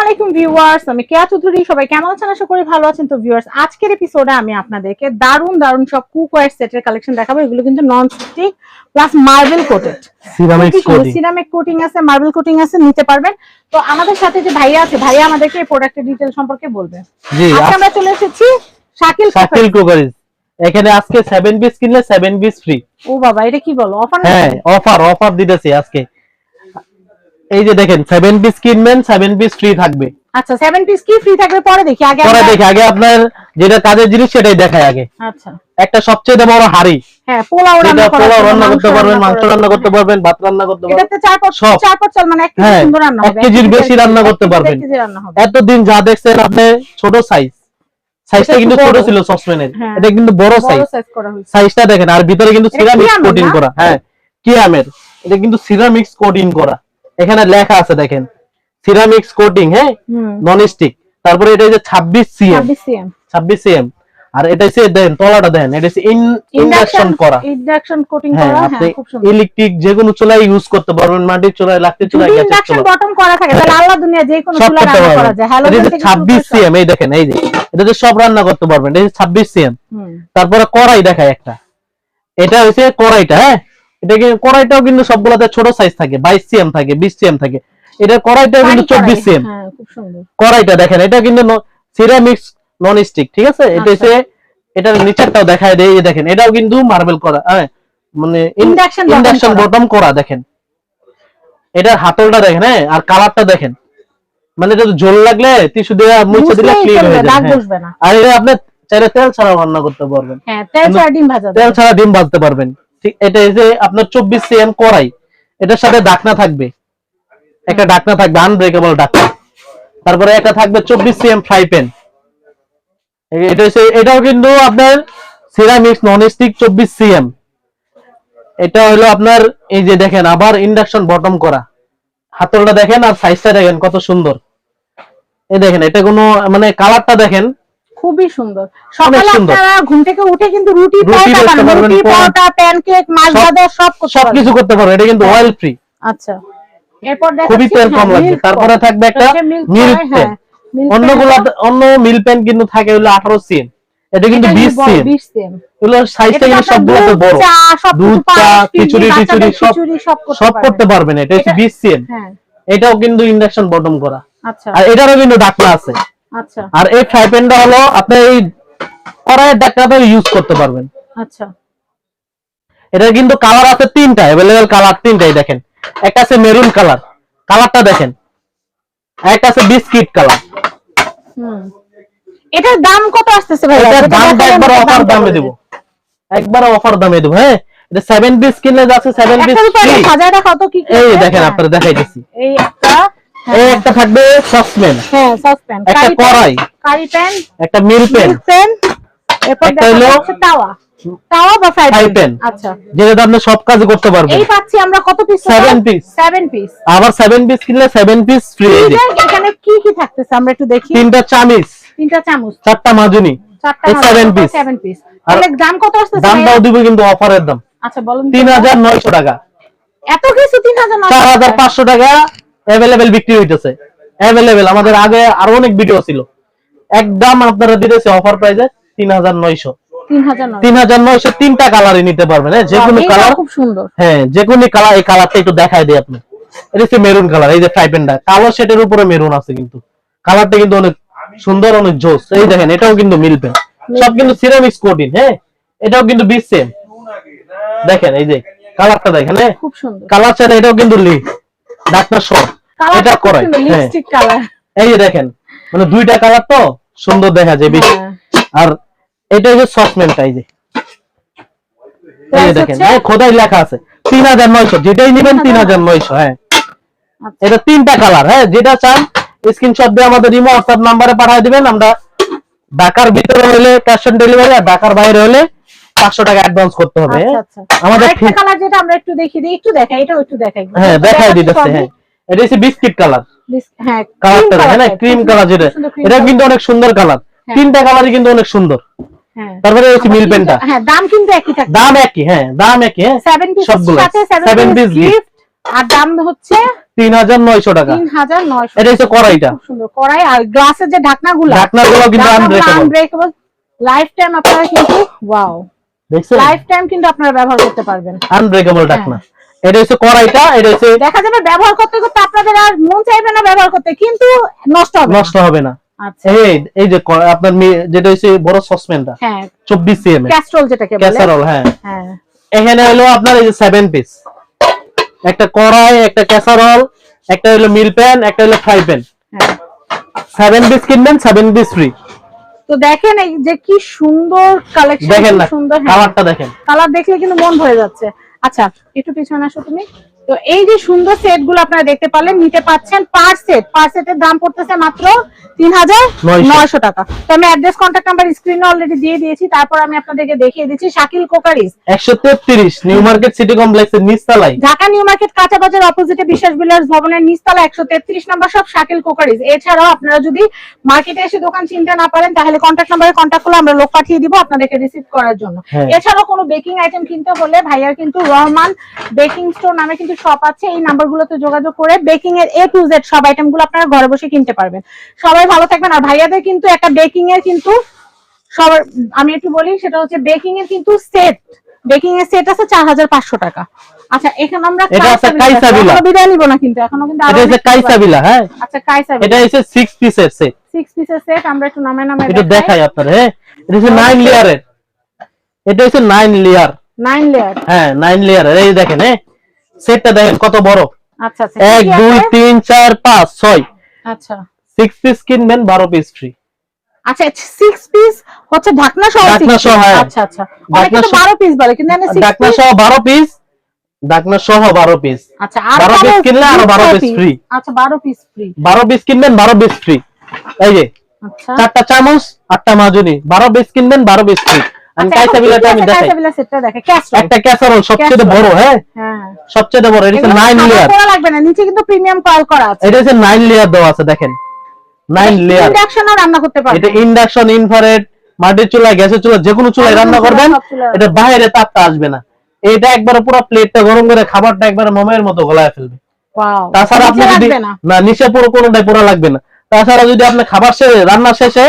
আলাইকুম ভিউয়ার্স আমি কেয়া চৌধুরী সবাই কেমন আছেন? আশা করি ভালো আছেন। তো ভিউয়ার্স আজকের এপিসোডে আমি আপনাদেরকে দারুণ দারুণ সব কুকওয়্যার সেটের কালেকশন দেখাবো। এগুলো কিন্তু non stick plus marble coated ceramic coating আছে মার্বেল কোটিং আছে নিতে পারবেন। তো আমাদের সাথে যে ভাইয়া আছে ভাইয়া আমাদেরকে এই প্রোডাক্টের ডিটেল সম্পর্কে বলবে। জি আজকে আমরা চলে এসেছি শাকিল শাকিল কুকারিজ এখানে আজকে 7 পিস কিনলে 7 পিস ফ্রি ও বাবা এটা কি বলো? অফার হ্যাঁ অফার অফার দিতেছি আজকে। এই যে দেখেন 7 পিস কিনবেন 7 পিস ফ্রি থাকবে। আচ্ছা সেভেন পিস কি ফ্রি থাকবে? পরে দেখি আগে পরে দেখি আগে আপনার যেটা কাজের জিনিস সেটাই দেখায় আগে। আচ্ছা। একটা সবচেয়ে বড় হাড়ি। হ্যাঁ পোলাও রান্না পোলাও রান্না করতে পারবেন মাংস রান্না করতে পারবেন ভাত রান্না করতে পারবেন এটাতে চার চার চাল মানে এক কেজি হ্যাঁ, সুন্দর রান্না হবে কেজির বেশি রান্না করতে পারবেন। হবে। এতদিন যা দেখছেন আপনি ছোট সাইজ সাইজটা কিন্তু ছোট ছিল সসপ্যানের। এটা কিন্তু বড় সাইজ সাইজটা দেখেন আর ভিতরে কিন্তু সিরামিক্স কোটিং করা। হ্যাঁ কিয়ামের এটা কিন্তু সিরামিক্স কোটিং করা। এখানে লেখা আছে দেখেন। সিরামিক্স কোটিং হ্যাঁ? নন স্টিক তারপরে এটা যে 26 সিএম 26 সিএম 26 সিএম আর এটা হচ্ছে দেন তলাটা দেন এটা হচ্ছে ইন্ডাকশন করা। ইন্ডাকশন কোটিং হ্যাঁ করা হ্যাঁ খুব সুন্দর। ইলেকট্রিক যে কোনো চুলায় ইউজ করতে পারবেন মাটির চুলায় লাগতে চুলায় গ্যাসের ইন্ডাকশন বটম করা থাকে তাহলে আল্লাহ দুনিয়া যে কোনো চুলা রান্না করা যায়। হ্যালো এটা যে 26 সিএম এই দেখেন এই যে। এটা যে সব রান্না করতে পারবেন। এটা 26 সিএম তারপরে কড়াই দেখায় একটা। এটা হচ্ছে কড়াইটা হ্যাঁ? এটা কি কড়াইটাও কিন্তু সবগুলাতে ছোট সাইজ থাকে 22 সিএম থাকে 20 সিএম থাকে। এটা কড়াইটাও কিন্তু পানি কড়াই, 24 সিএম হ্যাঁ সুন্দর। কড়াইটা দেখেন এটা কিন্তু সিরামিক্স নন স্টিক ঠিক আছে? এটা আচ্ছা। হচ্ছে এটার নিচেরটাও দেখায় দেয় এই দেখেন এটাও কিন্তু মার্বেল করা হ্যাঁ মানে bottom ইন্ডাকশন বটম করা দেখেন। এটার হাতলটা দেখেন হ্যাঁ আর কালারটা দেখেন। মানে এটা জল লাগলে টিস্যু দিয়ে মুছে দিলে ক্লিন হয়ে যাবে হ্যাঁ। আর এটা আপনি চাইলে তেল ছাড়া রান্না করতে পারবেন। হ্যাঁ তেল ছাড়া ডিম ভাজা তেল ছাড়া ডিম ভাজতে পারবেন। ঠিক, এটা যে আপনার চব্বিশ সিএম কড়াই, এটার সাথে ডাকনা থাকবে। একটা ডাকনা থাকবে আনব্রেকেবল ডাকনা। তারপরে একটা থাকবে চব্বিশ সিএম ফ্রাই প্যান এটা হচ্ছে, এটাও কিন্তু আপনার সিরামিক্স নন স্টিক চব্বিশ সিএম। এটা হলো আপনার, এই যে দেখেন, আবার ইন্ডাকশন বটম করা। হাতলটা দেখেন আর সাইজটা দেখেন কত সুন্দর। এই দেখেন, এটা কোনো মানে কালারটা দেখেন খুবই সুন্দর। সকালে আপনারা ঘুম থেকে উঠে কিন্তু রুটি রুটি পরোটা পারবেন, রুটি প্যানকেক মাছ ভাজা সব পারবেন। সবকিছু করতে পারবে এটা কিন্তু অয়েল ফ্রি আচ্ছা। এরপর দেখাচ্ছি, খুবই তেল কম হ্যাঁ, লাগবে। তারপরে থাকবে একটা মিল্ক milk অন্যগুলো অন্য মিল্ক পেন কিন্তু থাকে হলো আঠারো সিএম এটা কিন্তু এটা বিশ বড়, সিএম 20 cm এগুলো সাইজটা কিন্তু আপনার সবগুলোতে বড়। সব দুধ চা খিচুড়ি সব খিচুড়ি সব করতে সব পারবেন। করতে পারবেন। এটা হচ্ছে এটা- বিশ সিএম হ্যাঁ। এটাও কিন্তু ইন্ডাকশন বটম করা। আচ্ছা। আর এটারও কিন্তু ডাকনা আছে। আচ্ছা। আর এই ফ্রাই প্যানটা হলো আপনি এই কড়াইয়ের ডাকনাটা ইউজ করতে পারবেন। আচ্ছা। এটা কিন্তু কালার আছে তিনটা অ্যাভেলেবেল কালার তিনটাই দেখেন। একটা আছে মেরুন কালার কালারটা দেখেন। একটা আছে বিস্কিট কালার হুম। এটার দাম কত আসতেছে ভাই? এটার দামটা একবার অফার দামে দেবো। একবার অফার দামে দেবো হ্যাঁ? এটা সেভেন পিস কিনলে যাচ্ছে সেভেন পিস একটা রূপায় ফ্রি হাজার টাকা কত কি এই দেখেন হ্যাঁ, আপনারা দেখাইতেছি। এই একটা একটা থাকবে সসপ্যান। হ্যাঁ সসপ্যান। একটা কড়াই। কারি প্যান একটা মিল মিল্ক প্যান। এরপর দেখা তাওয়া। তাওয়া বা ফ্রাই প্যান। আচ্ছা। যেটা আপনি সব কাজ করতে পারবেন। এই পাচ্ছি আমরা কত piece Seven piece। Seven piece আবার সেভেন পিস কিনলে সেভেন পিস ফ্রি এখানে কি কি থাকতেছে আমরা একটু দেখি। তিনটা চামিচ। তিনটা চামচ। চারটা মাজুনি। চারটা পিস তাহলে দাম কত আসতেছে দামটাও দিব কিন্তু অফারের দাম। আচ্ছা বলুন তো। তিন হাজার নয়শো টাকা। এত কিছু তিন হাজার চার হাজার পাঁচশো টাকা। অ্যাভেলেবেল বিক্রি হইতেছে। অ্যাভেলেবেল আমাদের আগে আরও অনেক ভিডিও ছিল। একদম আপনারা দিতেছে অফার প্রাইসে তিন হাজার নয়শো। তিন হাজার নয় নয়শো তিনটা কালারই নিতে পারবেন। হ্যাঁ যে কোনো কালার খুব সুন্দর। হ্যাঁ যে কোনো কালার এই কালারটা একটু দেখাই দিই আপনি। এটা হচ্ছে মেরুন কালার এই যে ফ্রাই কালো শেডের উপরে মেরুন আছে কিন্তু। কালারটা কিন্তু অনেক সুন্দর অনেক জোস। এই দেখেন এটাও কিন্তু মিল পেন সব কিন্তু সিরামিক্স কোটিং হ্যাঁ? এটাও কিন্তু বিশ সেম দেখেন এই যে কালারটা দেখেন হ্যাঁ? খুব সুন্দর। কালার চাইলে এটাও কিন্তু লি ডাক্তার সব এটা করাই হ্যাঁ। লিপস্টিক কালার এই যে দেখেন মানে দুইটা কালার তো সুন্দর দেখা যায় বেশি। হ্যাঁ। আর এটা সসম্যানটা এই যে। এই যে দেখেন এই খোদাই লেখা আছে তিন হাজার নয়শো যেটাই নেবেন তিন হাজার নয়শো হ্যাঁ। আচ্ছা। এটা তিনটা কালার হ্যাঁ যেটা চান স্ক্রিনশট দিয়ে আমাদের ইমো হোয়াটসঅ্যাপ নাম্বারে পাঠিয়ে দিবেন। আমরা ঢাকার ভিতরে হলে ক্যাশ অন ডেলিভারি আর ঢাকার বাইরে হলে পাঁচশো টাকা অ্যাডভান্স করতে হবে আচ্ছা হ্যাঁ? আচ্ছা। আমাদের কালার যেটা আমরা একটু দেখি দিই একটু দেখাই এটাও একটু দেখাই। হ্যাঁ দেখাই দিতেছে হ্যাঁ। এটা হচ্ছে বিস্কিট কালার। হ্যাঁ কালারটা দেখেন ক্রিম কালার যেটা। এটা কিন্তু অনেক সুন্দর কালার হ্যাঁ। তিনটা কালারই কিন্তু অনেক সুন্দর। হ্যাঁ। তারপরে হচ্ছে মিল পেনটা হ্যাঁ দাম কিন্তু একই থাকে। দাম একই হ্যাঁ দাম একই হ্যাঁ পিস। সাথে গিফট আর দাম হচ্ছে তিন হাজার নয়শো টাকা। তিন হাজার নয়শো এটা হচ্ছে কড়াইটা। সুন্দর। কড়াই আর গ্লাসের যে ঢাকনাগুলো। ঢাকনাগুলো কিন্তু আনব্রেকেবল লাইফ টাইম আপনারা কিন্তু ওয়াও লাইফ টাইম কিন্তু আপনারা ব্যবহার করতে পারবেন। আনব্রেকেবল ঢাকনা। এটা হচ্ছে কড়াইটা এটা হচ্ছে দেখা যাবে ব্যবহার করতে করতে আপনাদের আর মন চাইবে না ব্যবহার করতে কিন্তু নষ্ট হবে নষ্ট হবে না। আচ্ছা। এই এই যে আপনার যেটা হচ্ছে বড় সসপ্যানটা হ্যাঁ। চব্বিশ সিএম ক্যাস্ট্রল যেটাকে বলে। ক্যাসারল হ্যাঁ। হ্যাঁ। এখানে হলো আপনার এই যে সেভেন পিস একটা কড়াই একটা ক্যাসারল একটা হলো মিল প্যান একটা হলো ফ্রাই প্যান হ্যাঁ। পিস কিনবেন সেভেন পিস ফ্রি তো দেখেন এই যে কি সুন্দর কালেকশন দেখেন না সুন্দর কালারটা দেখেন। কালার দেখলে কিন্তু মন ভরে যাচ্ছে। আচ্ছা একটু পিছনে আসো তুমি। তো এই যে সুন্দর সেটগুলো আপনারা দেখতে পারলেন নিতে পাচ্ছেন পার সেট পার সেটের দাম পড়তেছে মাত্র তিন হাজার নয়শো। টাকা। তো আমি অ্যাড্রেস কন্ট্যাক্ট নাম্বার স্ক্রিনে অলরেডি দিয়ে দিয়েছি তারপর আমি আপনাদেরকে দেখিয়ে দিচ্ছি শাকিল কোকারিস। একশো তেত্রিশ নিউ মার্কেট সিটি কমপ্লেক্সের নিচতলায়। ঢাকা নিউ মার্কেট কাঁচা বাজার অপোজিটে বিশ্বাস বিলার্স ভবনের নিচতলা একশো তেত্রিশ নাম্বার সব শাকিল কোকারিজ এছাড়াও আপনারা যদি মার্কেটে এসে দোকান চিনতে না পারেন তাহলে কন্ট্যাক্ট নাম্বারে কন্ট্যাক্ট করলে আমরা লোক পাঠিয়ে দিব আপনাদেরকে রিসিভ করার জন্য। হ্যাঁ। এছাড়াও কোনো বেকিং আইটেম কিনতে হলে ভাইয়ার কিন্তু রহমান বেকিং স্টোর নামে কিন্তু শপ আছে এই নাম্বারগুলোতে যোগাযোগ করে বেকিং এর এ টু জেড সব আইটেমগুলো আপনারা ঘরে বসে কিনতে পারবেন। সবাই ভালো থাকবেন আর ভাইয়াদের কিন্তু একটা বেকিং এর কিন্তু সবার আমি একটু বলি সেটা হচ্ছে বেকিং এর কিন্তু সেট বেকিং এর সেট আছে চার হাজার পাঁচশো টাকা। আচ্ছা এখানে আমরা এটা আছে কাইসাবিলা। বিদায় নিব না কিন্তু এখনও কিন্তু এটা আছে। কাইসাবিলা হ্যাঁ। আচ্ছা কাইসাবিলা এটা হচ্ছে সিক্স পিসের সেট সিক্স পিসের সেট আমরা একটু নামে নামে এটা দেখাই। আপনার হ্যাঁ। এটা হচ্ছে নাইন লেয়ারের এটা হচ্ছে নাইন লেয়ার নাইন লেয়ার হ্যাঁ নাইন লেয়ারের এই দেখেন হ্যাঁ। সেটটা দেখেন কত বড়। আচ্ছা আচ্ছা। এক দুই তিন চার পাঁচ ছয়। আচ্ছা। সিক্স পিস কিনবেন বারো পিস ফ্রি আচ্ছা সিক্স পিস হচ্ছে ঢাকনা সহ ঢাকনা সহ, হ্যাঁ। আচ্ছা আচ্ছা। অনেকে তো সহ- বারো পিস বলে কিন্তু সহ পিস সহ পিস আচ্ছা আর 12 কিনলে আরও 12। আচ্ছা বারো পিস ফ্রি বারো পিস কিনবেন বারো পিস ফ্রি এই যে আচ্ছা। চারটা চামচ আটটা মাজুনি। বারো পিস কিনবেন বারো পিস ফ্রি আমি আচ্ছা, কাইসাবিলাটা আমি দেখাই। কাইসাবিলা সেটটা দেখে। একটা ক্যাসারোল সবচেয়ে বড় হ্যাঁ? হ্যাঁ। সবচেয়ে বড় এটা হচ্ছে এগুলো নাইন সাদা লেয়ার করা লাগবে না নিচে কিন্তু প্রিমিয়াম কয়েল করা আছে। এটা হচ্ছে নাইন লেয়ার দেওয়া আছে দেখেন। নাইন লেয়ার ইন্ডাকশনও রান্না করতে পারবে। এটা ইন্ডাকশন ইনফ্রারেড মাটির চুলা গ্যাসের চুলা যে কোনো চুলায় রান্না করবেন এটা বাইরে তাপটা আসবে না। এটা একবারে পুরো প্লেটটা গরম করে খাবারটা একবারে মোমের মতো গলায় ফেলবে। ওয়াও তাছাড়া আপনি যদি না। নিচে পুরো কোনোটাই পুরো লাগবে না। তাছাড়া যদি আপনি খাবার শেষে রান্না শেষে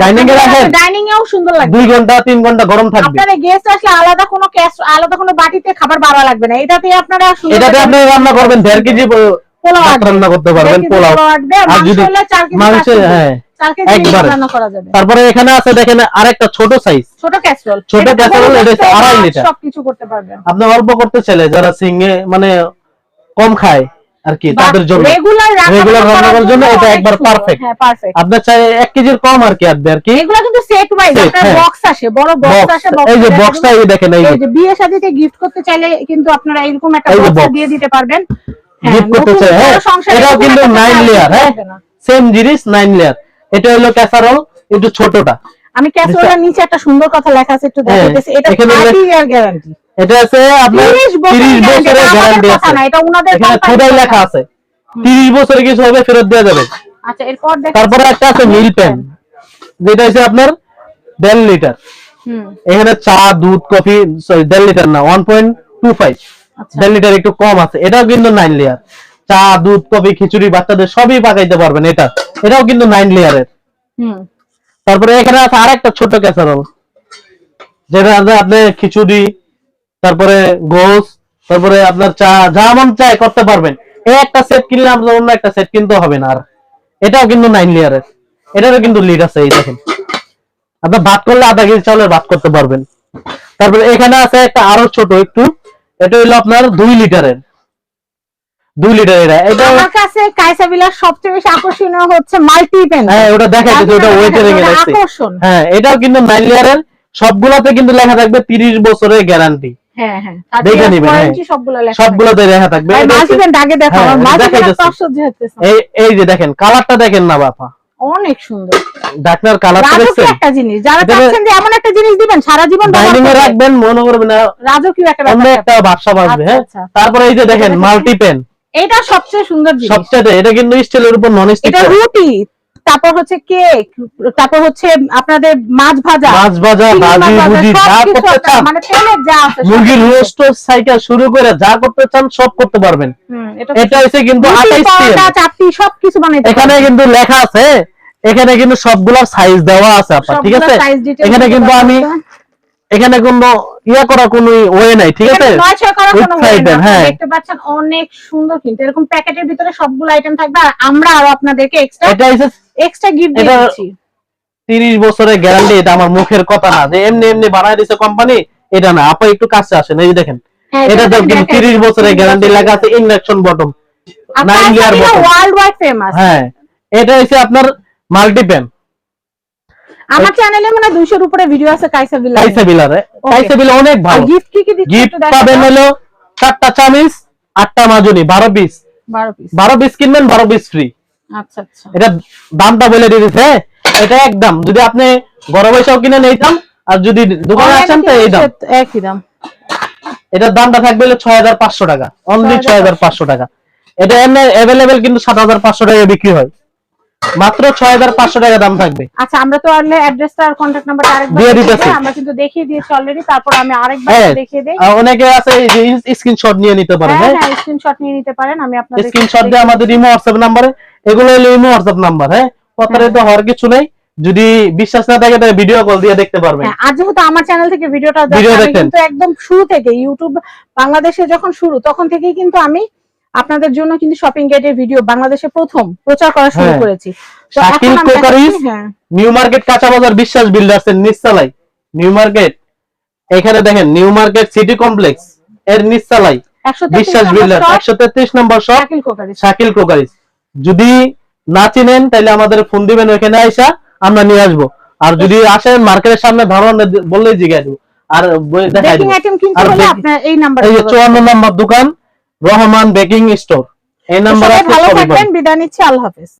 ডাইনিং এ রাখেন ডাইনিং এও সুন্দর লাগবে। দুই ঘণ্টা তিন ঘণ্টা গরম থাকবে। আপনারা গেস্ট আসলে আলাদা কোনো ক্যাশ আলাদা কোনো বাটিতে খাবার বাড়া লাগবে না। এটাতে আপনারা এটাতে আপনি রান্না করবেন দেড় কেজি পোলাও রান্না করতে পারবেন পোলাও পোলাও। আর আর যদি হলে চার কেজি, মাংস হ্যাঁ তারপরে এখানে আছে দেখেন আরেকটা ছোট সাইজ ছোট ক্যাসরোল ছোট এটা আড়াই লিটার। সবকিছু করতে পারবেন। আপনি অল্প করতে চাইলে যারা সিঙ্গে মানে কম খায় আর কি তাদের জন্য। রেগুলার রান্না করার জন্য এটা একবার perfect। হ্যাঁ পারফেক্ট আপনার চাই কেজির কম আর কি আসবে আর কি? এগুলো কিন্তু সেট ওয়াইজ আপনার হ্যাঁ। বক্স আসে বড় বক্স বক্স আসে এই যে বক্সটা এই দেখেন এই যে। বিয়ে শাদিতে গিফট করতে চাইলে কিন্তু আপনারা এরকম একটা বক্স দিয়ে দিতে পারবেন। হ্যাঁ, গিফট করতে চাই হ্যাঁ এটাও কিন্তু লেয়ার হ্যাঁ। সেম জিনিস নাইন লেয়ার এটা হলো ক্যাসারল একটু ছোটটা। আমি ক্যাসরোলের নিচে একটা সুন্দর কথা লেখা আছে একটু হ্যাঁ, দেখাইতেছি। এটা এখানে 30 ইয়ার গ্যারান্টি এটা আছে আপনার 30 বছরের গ্যারান্টি আছে এটা উনাদের এখানে খোদাই লেখা আছে। বছরে কিছু হবে ফেরত দেওয়া যাবে। আচ্ছা এরপর তারপরে একটা আছে মিল পেন। যেটা হচ্ছে আপনার লিটার। হুম। এখানে চা দুধ কফি সরি লিটার না ওয়ান পয়েন্ট টু ফাইভ আচ্ছা। দেড় লিটার একটু কম আছে। এটাও কিন্তু নাইন লেয়ার চা দুধ কফি খিচুড়ি বাচ্চাদের সবই পাকাইতে পারবেন এটা। এটাও কিন্তু নাইন লেয়ারের হুম। তারপরে এখানে আছে আরেকটা ছোট ক্যাসারল যেটা আছে আপনি খিচুড়ি তারপরে গোস তারপরে আপনার চা যা মন চায় করতে পারবেন। এই একটা সেট কিনলে আপনার অন্য একটা সেট কিনতে হবে না আর। এটাও কিন্তু নাইন লেয়ারের এটারও কিন্তু লিড আছে এই দেখেন। আপনার ভাত করলে আধা কেজি চাউলের ভাত করতে পারবেন। তারপরে এখানে আছে একটা আরও ছোট একটু। এটা হলো আপনার দুই লিটারের। দুই লিটারের এটা। আমার কাছে কাইসাবিলার সবচেয়ে বেশি আকর্ষণীয় হচ্ছে মাল্টি পেন হ্যাঁ ওটা দেখা যাচ্ছে ওটা ওয়েটে রেখে রাখছে আকর্ষণ। হ্যাঁ এটাও কিন্তু নাইন লেয়ারের সবগুলাতে কিন্তু লেখা থাকবে তিরিশ বছরের গ্যারান্টি হ্যাঁ হ্যাঁ। দেখে নিবেন, হ্যাঁ। সবগুলো লেখা সবগুলোতে লেখা থাকবে। এটা মাল্টি হচ্ছে- পেন দাগে দেখো আমার মাল্টি পেন দেখাইতেছি। অসহ্য হচ্ছে এই এই যে দেখেন কালারটা দেখেন না বাপা। অনেক সুন্দর। ডাকনার কালারটা দেখছেন? একটা জিনিস যারা চাচ্ছেন যে এমন একটা জিনিস দিবেন সারা জীবন ডাইনিং এ রাখবেন মনে করবেন না রাজকীয় একটা অন্য আচ্ছা, হ্যাঁ? আচ্ছা। তারপরে এই যে দেখেন এটা দেখেন। মাল্টি পেন এটা সবচেয়ে সুন্দর জিনিস। সবচেয়ে এটা কিন্তু স্টিলের উপর নন স্টিক এটা রুটি তারপর হচ্ছে কেক তারপর হচ্ছে আপনাদের মাছ ভাজা মাছ ভাজা ভাজি ভুজি যা করতে চান। মানে তেলের যা আছে মুরগির। রোস্ট সাইকেল শুরু করে যা করতে চান সব করতে পারবেন। এটা এসে হচ্ছে কিন্তু রুটি, আঠাইশ চাটনি সবকিছু বানাইতে এখানে কিন্তু লেখা আছে এখানে কিন্তু সবগুলা সাইজ দেওয়া আছে আপনার ঠিক আছে? এখানে কিন্তু আমি। এখানে কোনো ইয়া করা কোনো ওয়ে নাই ঠিক আছে? হ্যাঁ। দেখতে পাচ্ছেন অনেক সুন্দর কিন্তু এরকম প্যাকেটের ভিতরে সবগুলো আইটেম থাকবে। আর আমরা আরও আপনাদেরকে এক্সট্রা এটা এক্সট্রা গিফট দিচ্ছি। তিরিশ বছরের গ্যারান্টি এটা আমার মুখের কথা না। যে এমনি এমনি বানায় দিছে কোম্পানি এটা না। আপা একটু কাছে আসেন এই দেখেন। হ্যাঁ, এটা তো আমি কিন্তু দেখাই তিরিশ দিচ্ছি। বছরের গ্যারান্টি লেখা আছে induction bottom nine year bottom world wide famous হ্যাঁ। এটা হচ্ছে আপনার মাল্টিপ্যান আমার চ্যানেলে মানে 200 এর উপরে ভিডিও আছে কাইসা ভিলা কাইসা বিলারে কাইসা বিলা অনেক ভালো। গিফট কি কি গিফট পাবেন হলো চারটা চামিচ আটটা মাজুনি বারো পিস 12 পিস বারো পিস কিনবেন বারো পিস ফ্রি আচ্ছা আচ্ছা। এটা দামটা বলে হ্যাঁ? এটা একদম যদি আপনি বড় পয়সাও কিনে নিতাম আর যদি দোকানে আসেন তো এই দাম। একই দাম। এটার দামটা থাকবে হলো ছয় হাজার পাঁচশো টাকা। অনলি ছয় হাজার পাঁচশো। টাকা। এটা এমনি কিন্তু সাত হাজার পাঁচশো টাকা বিক্রি হয়। মাত্র ছয় হাজার পাঁচশো টাকা দাম থাকবে। আচ্ছা আমরা তো আসলে অ্যাড্রেসটা আর কন্টাক্ট নাম্বারটা আরেকবার দিয়ে দিতেছি। আমরা কিন্তু দেখিয়ে দিয়েছি অলরেডি তারপর আমি আরেকবার হ্যাঁ দেখিয়ে দেই। অনেকে আছে এই যে স্ক্রিনশট নিয়ে নিতে পারে হ্যাঁ হ্যাঁ? হ্যাঁ স্ক্রিনশট নিয়ে নিতে পারেন আমি আপনাদের স্ক্রিনশট দিয়ে আমাদের ইমো হোয়াটসঅ্যাপ নাম্বারে এগুলো হলো ইমো হোয়াটসঅ্যাপ নাম্বার হ্যাঁ? প্রতারিত হওয়ার কিছু নেই। যদি বিশ্বাস না থাকে তাহলে ভিডিও কল দিয়ে দেখতে পারবেন। হ্যাঁ আর যেহেতু আমার চ্যানেল থেকে ভিডিওটা ভিডিও দেখেন দেখেন। কিন্তু একদম শুরু থেকে ইউটিউব বাংলাদেশে যখন শুরু তখন থেকেই কিন্তু আমি আপনাদের জন্য কিন্তু শপিং গেটের ভিডিও বাংলাদেশে প্রথম প্রচার করা শুরু হ্যাঁ। করেছি। শাকিল কোকারিজ, দেখাচ্ছি, হ্যাঁ। নিউ মার্কেট কাঁচা বাজার বিশ্বাস বিল্ডার্স এর নিচতলায়। নিউ মার্কেট এখানে দেখেন নিউ মার্কেট সিটি কমপ্লেক্স এর নিচতলায়। বিশ্বাস নম্বর বিল্ডার একশো তেত্রিশ নম্বর শপ শাকিল ক্রোকারিজ যদি না চিনেন তাহলে আমাদের ফোন দিবেন ওখানে আইসা আমরা নিয়ে আসব। আর যদি আসেন মার্কেটের সামনে ধরুন বললেই জিজ্ঞাসা আর দেখাই আর এই নাম্বার এই যে চুয়ান্ন নম্বর দোকান রহমান বেকিং স্টোর। এই নাম্বার ভালো থাকবেন বিদায় নিচ্ছি আল্লাহ হাফেজ।